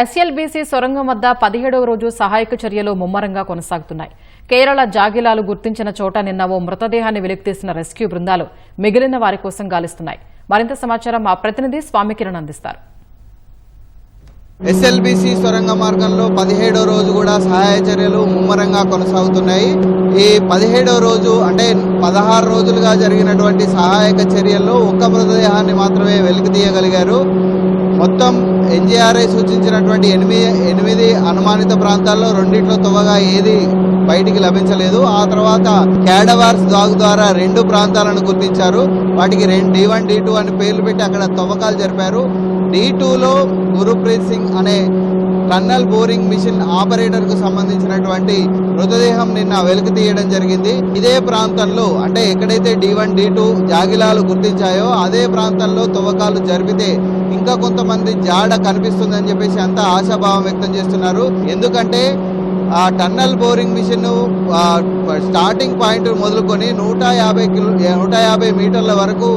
SLBC సొరంగం వద్ద పదిహేడవ రోజు సహాయక చర్యలు ముమ్మరంగా కొనసాగుతున్నాయి. కేరళ జాగిలాలు గుర్తించిన చోట నిన్న ఓ మృతదేహాన్ని వెలికితీసిన రెస్క్యూ బృందాలు మిగిలిన వారి కోసం గాలిస్తున్నాయి. మరింత సమాచారం మా ప్రతినిధి స్వామికిరణ్ అందిస్తారు. ఎస్ఎల్బిసి సొరంగ మార్గంలో పదిహేడో రోజు కూడా సహాయ చర్యలు ముమ్మరంగా కొనసాగుతున్నాయి. ఈ పదిహేడో రోజు అంటే పదహారు రోజులుగా జరిగినటువంటి సహాయక చర్యల్లో ఒక్క మృతదేహాన్ని మాత్రమే వెలికి తీయగలిగారు మొత్తం ఎన్జీఆర్ఐ సూచించినటువంటి ఎనిమిది ఎనిమిది అనుమానిత ప్రాంతాల్లో రెండిట్లో తువ్వగా ఏది బయటికి లభించలేదు. ఆ తర్వాత క్యాడవార్స్ డాగ్ ద్వారా రెండు ప్రాంతాలను గుర్తించారు. వాటికి రెండు డి వన్ డి టూ అని పేర్లు పెట్టి అక్కడ తవ్వకాలు జరిపారు. డి టూలో గురుప్రీత్ సింగ్ అనే టన్నల్ బోరింగ్ మిషన్ ఆపరేటర్కు సంబంధించినటువంటి మృతదేహం నిన్న వెలికి తీయడం జరిగింది. ఇదే ప్రాంతంలో అంటే ఎక్కడైతే డి వన్ డి టూ జాగిలాలు గుర్తించాయో అదే ప్రాంతంలో తవ్వకాలు జరిపితే ఇంకా కొంతమంది జాడ కనిపిస్తుందని చెప్పేసి అంతా ఆశాభావం వ్యక్తం చేస్తున్నారు. ఎందుకంటే ఆ tunnel boring machine starting point మొదలుకొని నూట యాభై కిలో నూట యాభై మీటర్ల వరకు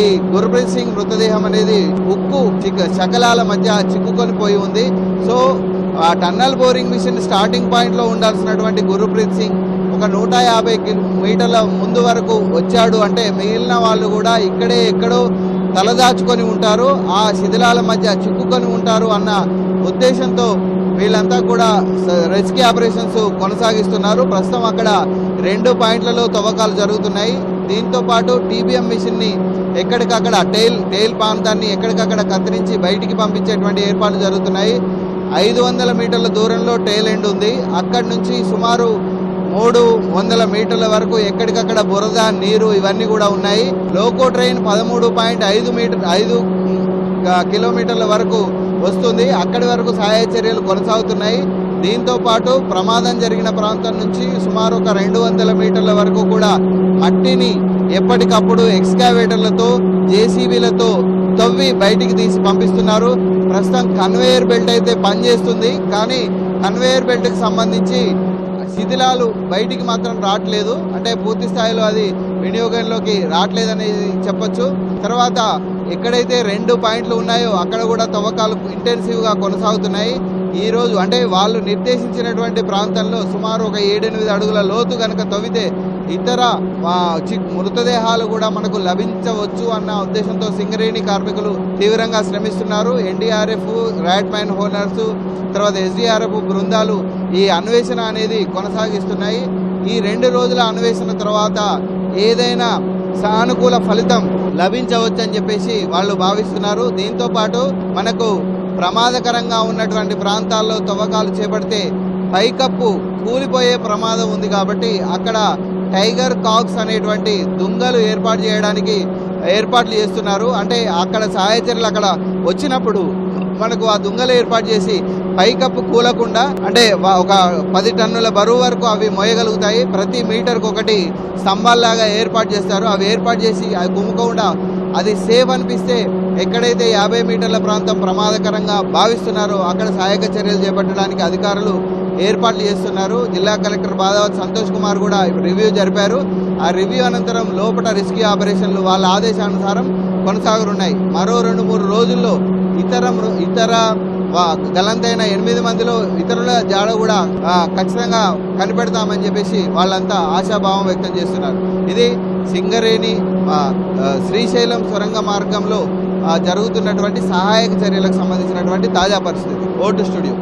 ఈ గుర్ప్రీత్ సింగ్ మృతదేహం అనేది ఉక్కు శకలాల మధ్య చిక్కుకొని పోయి ఉంది. సో ఆ టన్నల్ బోరింగ్ మిషన్ స్టార్టింగ్ పాయింట్లో ఉండాల్సినటువంటి గురుప్రీత్ సింగ్ ఒక నూట యాభై మీటర్ల ముందు వరకు వచ్చాడు. అంటే మిగిలిన వాళ్ళు కూడా ఇక్కడే ఎక్కడో తలదాచుకొని ఉంటారు ఆ శిథిలాల మధ్య చిక్కుకొని ఉంటారు అన్న ఉద్దేశంతో వీళ్ళంతా కూడా రెస్క్యూ ఆపరేషన్స్ కొనసాగిస్తున్నారు. ప్రస్తుతం అక్కడ రెండు పాయింట్లలో తవ్వకాలు జరుగుతున్నాయి. దీంతో పాటు టీబీఎం మిషన్ని ఎక్కడికక్కడ టైల్ టైల్ ప్రాంతాన్ని ఎక్కడికక్కడ కత్తిరించి బయటికి పంపించేటువంటి ఏర్పాట్లు జరుగుతున్నాయి. ఐదు వందల మీటర్ల దూరంలో టైల్ ఎండ్ ఉంది. అక్కడి నుంచి సుమారు మూడు వందల మీటర్ల వరకు ఎక్కడికక్కడ బురద నీరు ఇవన్నీ కూడా ఉన్నాయి. లోకో ట్రైన్ పదమూడు పాయింట్ ఐదు మీటర్ ఐదు కిలోమీటర్ల వరకు వస్తుంది. అక్కడి వరకు సహాయ చర్యలు కొనసాగుతున్నాయి. దీంతో పాటు ప్రమాదం జరిగిన ప్రాంతం నుంచి సుమారు ఒక రెండు వందల మీటర్ల వరకు కూడా మట్టిని ఎప్పటికప్పుడు ఎక్స్కావేటర్లతో జేసీబీలతో తవ్వి బయటికి తీసి పంపిస్తున్నారు. ప్రస్తుతం కన్వేయర్ బెల్ట్ అయితే పనిచేస్తుంది. కానీ కన్వేయర్ బెల్ట్కి సంబంధించి శిథిలాలు బయటికి మాత్రం రావట్లేదు. అంటే పూర్తి స్థాయిలో అది వినియోగంలోకి రావట్లేదనేది చెప్పొచ్చు. తర్వాత ఎక్కడైతే రెండు పాయింట్లు ఉన్నాయో అక్కడ కూడా తవ్వకాలు ఇంటెన్సివ్గా కొనసాగుతున్నాయి. ఈ రోజు అంటే వాళ్ళు నిర్దేశించినటువంటి ప్రాంతంలో సుమారు ఒక ఏడెనిమిది అడుగుల లోతు కనుక తవ్వితే ఇతర మృతదేహాలు కూడా మనకు లభించవచ్చు అన్న ఉద్దేశంతో సింగరేణి కార్మికులు తీవ్రంగా శ్రమిస్తున్నారు. ఎన్డీఆర్ఎఫ్ ర్యాడ్ మైన్ హోనర్స్ తర్వాత ఎస్డీఆర్ఎఫ్ బృందాలు ఈ అన్వేషణ అనేది కొనసాగిస్తున్నాయి. ఈ రెండు రోజుల అన్వేషణ తర్వాత ఏదైనా సానుకూల ఫలితం లభించవచ్చని చెప్పేసి వాళ్ళు భావిస్తున్నారు. దీంతో పాటు మనకు ప్రమాదకరంగా ఉన్నటువంటి ప్రాంతాల్లో తవ్వకాలు చేపడితే పైకప్పు కూలిపోయే ప్రమాదం ఉంది కాబట్టి అక్కడ టైగర్ కాక్స్ అనేటువంటి దుంగలు ఏర్పాటు చేయడానికి ఏర్పాట్లు చేస్తున్నారు. అంటే అక్కడ సహాయచర్యలు అక్కడ వచ్చినప్పుడు మనకు ఆ దుంగలు ఏర్పాటు చేసి పైకప్పు కూలకుండా అంటే ఒక పది టన్నుల బరువు వరకు అవి మోయగలుగుతాయి. ప్రతి మీటర్కు ఒకటి స్తంభాల్లాగా ఏర్పాటు చేస్తారు. అవి ఏర్పాటు చేసి అవి గుమ్ముకుండా అది సేఫ్ అనిపిస్తే ఎక్కడైతే యాభై మీటర్ల ప్రాంతం ప్రమాదకరంగా భావిస్తున్నారో అక్కడ సహాయక చర్యలు చేపట్టడానికి అధికారులు ఏర్పాట్లు చేస్తున్నారు. జిల్లా కలెక్టర్ బాదావత్ సంతోష్ కుమార్ కూడా రివ్యూ జరిపారు. ఆ రివ్యూ అనంతరం లోపల రిస్కీ ఆపరేషన్లు వాళ్ళ ఆదేశానుసారం కొనసాగనున్నాయి. మరో రెండు మూడు రోజుల్లో ఇతర ఇతర గలంతైన ఎనిమిది మందిలో ఇతరుల జాడ కూడా ఖచ్చితంగా కనిపెడతామని చెప్పేసి వాళ్ళంతా ఆశాభావం వ్యక్తం చేస్తున్నారు. ఇది సింగరేణి శ్రీశైలం సొరంగ మార్గంలో జరుగుతున్నటువంటి సహాయక చర్యలకు సంబంధించినటువంటి తాజా పరిస్థితి. Vote studio.